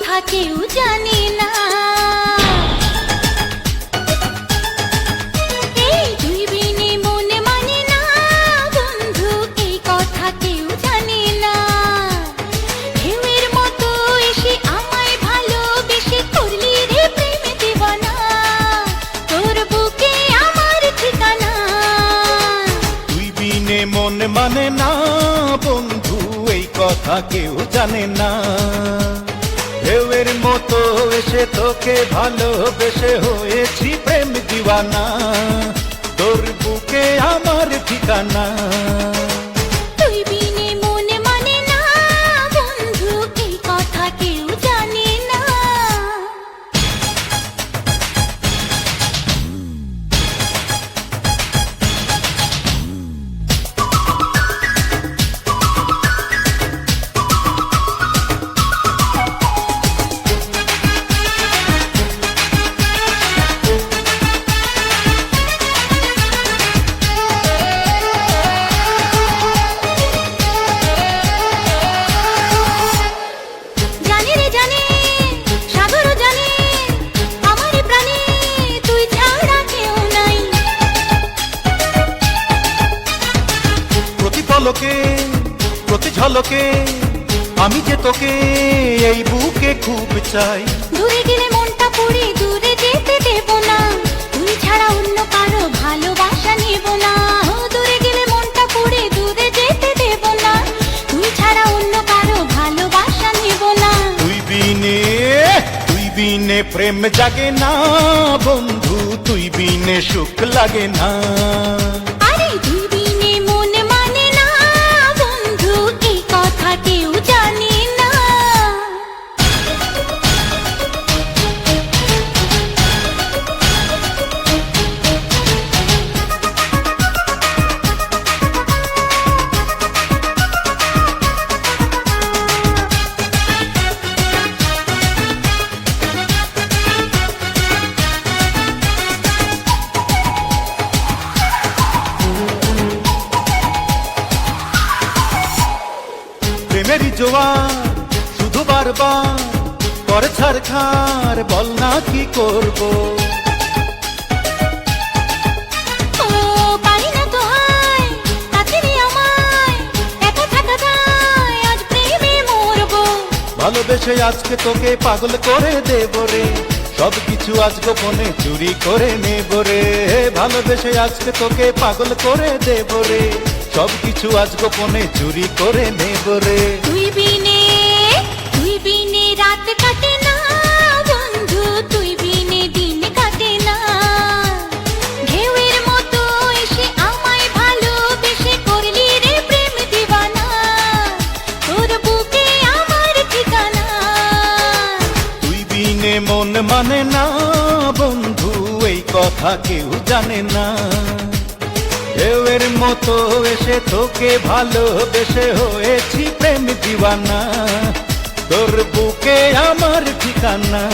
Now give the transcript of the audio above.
কথা কেউ জানে না। মানে না বন্ধু এই কথা কেউ জানে না। ঢেউয়ের মতো এসে তোকে ভালোবেসে হয়েছি প্রেম দিওয়ানা। প্রতি ঝলকে আমি যে তোকে এই বুকে খুব চাই। দূরে গেলে মনটা পড়ে দূরে যেতে দেব না। তুই ছাড়া অন্য কারও ভালোবাসা নেব না। দূরে গেলে মনটা পড়ে দূরে যেতে দেব না। তুই ছাড়া অন্য কারও ভালোবাসা নেব না। তুই বিনে তুই বিনে প্রেম জাগে না বন্ধু তুই বিনে সুখ লাগে না। জোয়ার শুধু বারবার করে ছাড় খার বল না কি করব? ভালোবেসে আজকে তোকে পাগল করে দেব রে সব কিছু আজ গোপনে চুরি করে নেব রে। ভালোবেসে আজকে তোকে পাগল করে দেব রে সব কিছু আজ গোপনে চুরি করে নেব রে। তুই বিনে তুই বিনে রাত কাটে না বন্ধু তুই বিনে দিন কাটে না। ঢেউয়ের মতো এসে আমায় ভালোবেসে করলি রে প্রেম দিবানা। তোর বুকে আমার ঠিকানা। তুই বিনে মন মানে না বন্ধু এই কথা কেউ জানে না। ঢেউয়ের মতো এসে তোকে ভালোবেসে হয়েছি প্রেম দিওয়ানা। তোর বুকে আমার ঠিকানা।